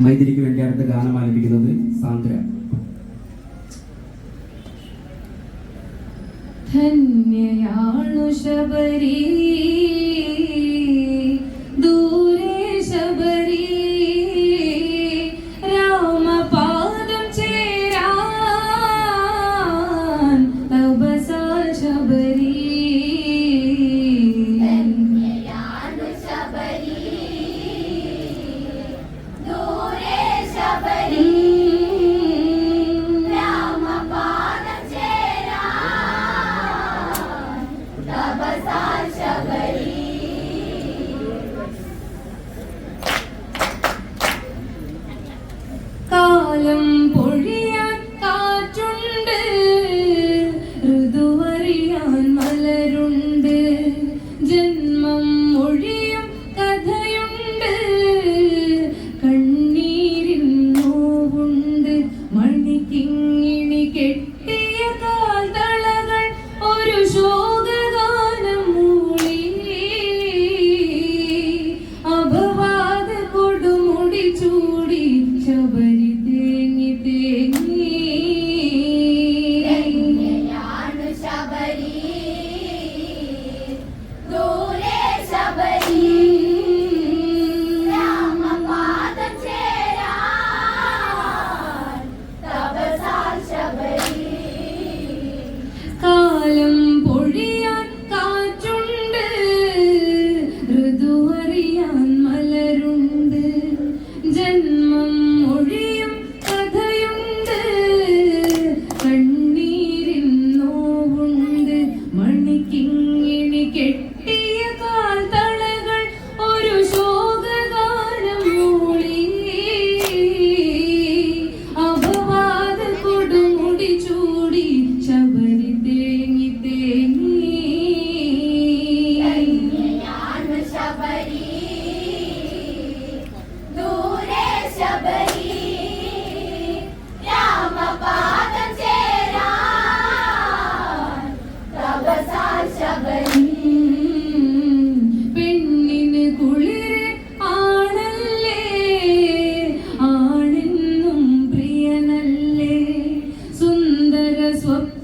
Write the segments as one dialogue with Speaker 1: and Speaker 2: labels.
Speaker 1: മൈതിരിക്ക് വേണ്ടി അടുത്ത ഗാനം ആലപിക്കുന്നത് സാന്ദ്ര.
Speaker 2: ധന്യയാണു ശബരി. സുന്ദര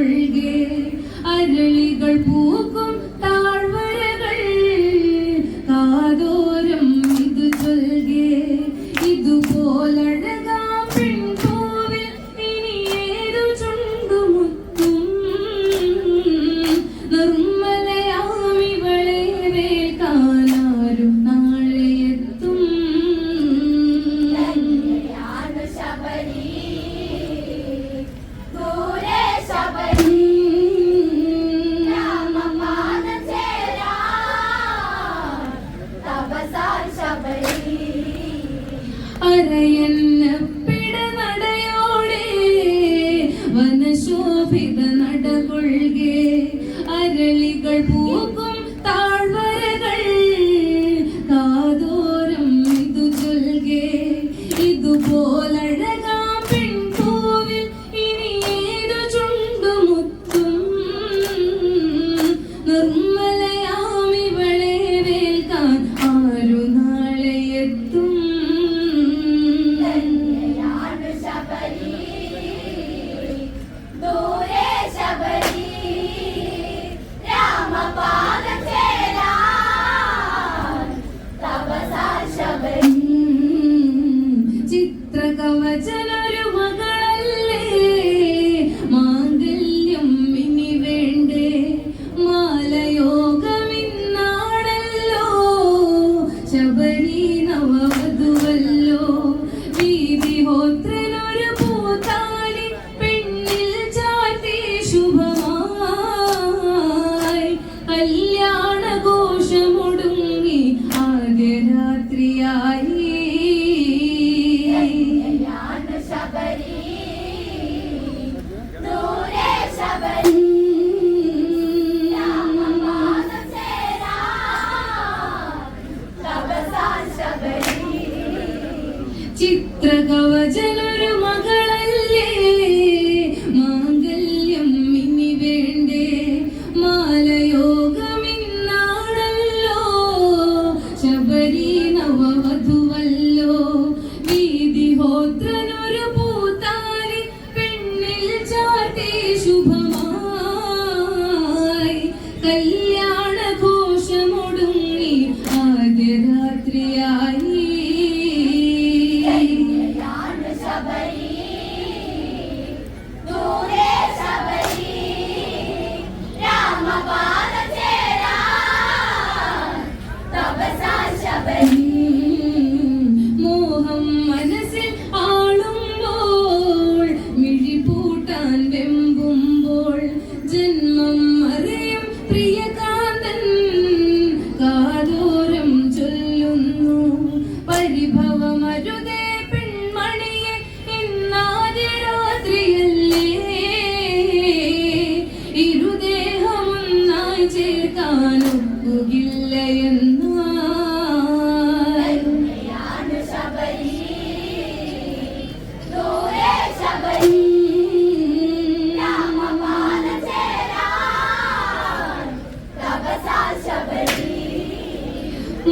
Speaker 2: பொழுகே அருளிகள் பூ aí.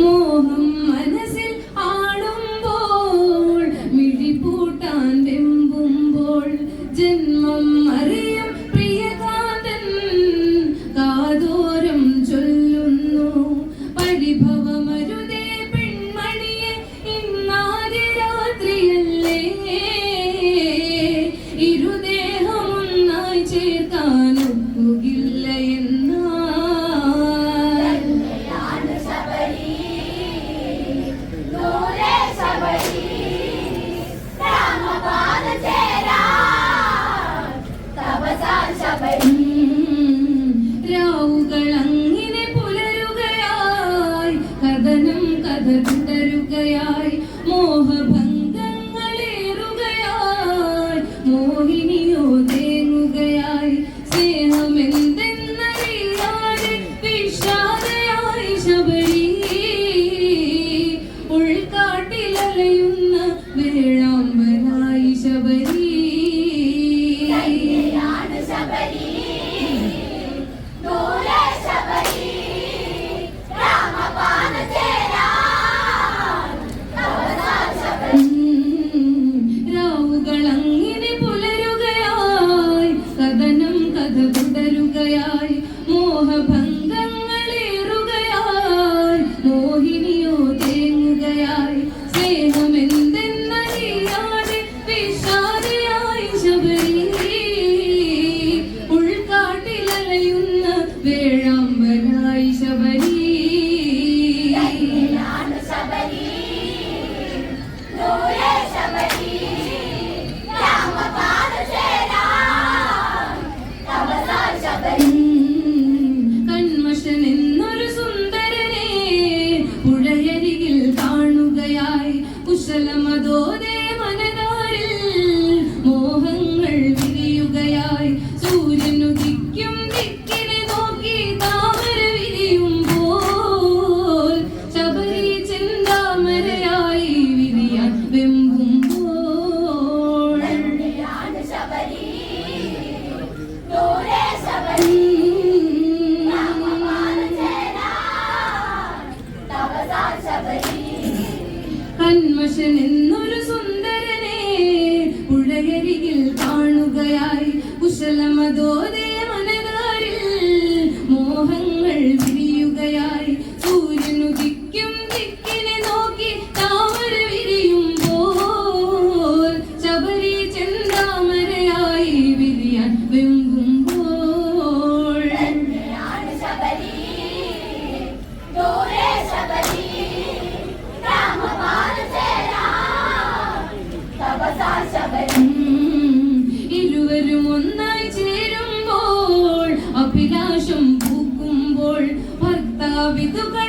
Speaker 2: Oh. കൺവശ നിന്നൊരു സുന്ദരനെ പുഴകരികിൽ കാണുകയായി കുശലമതോദേ ಕವಿದುಗಳು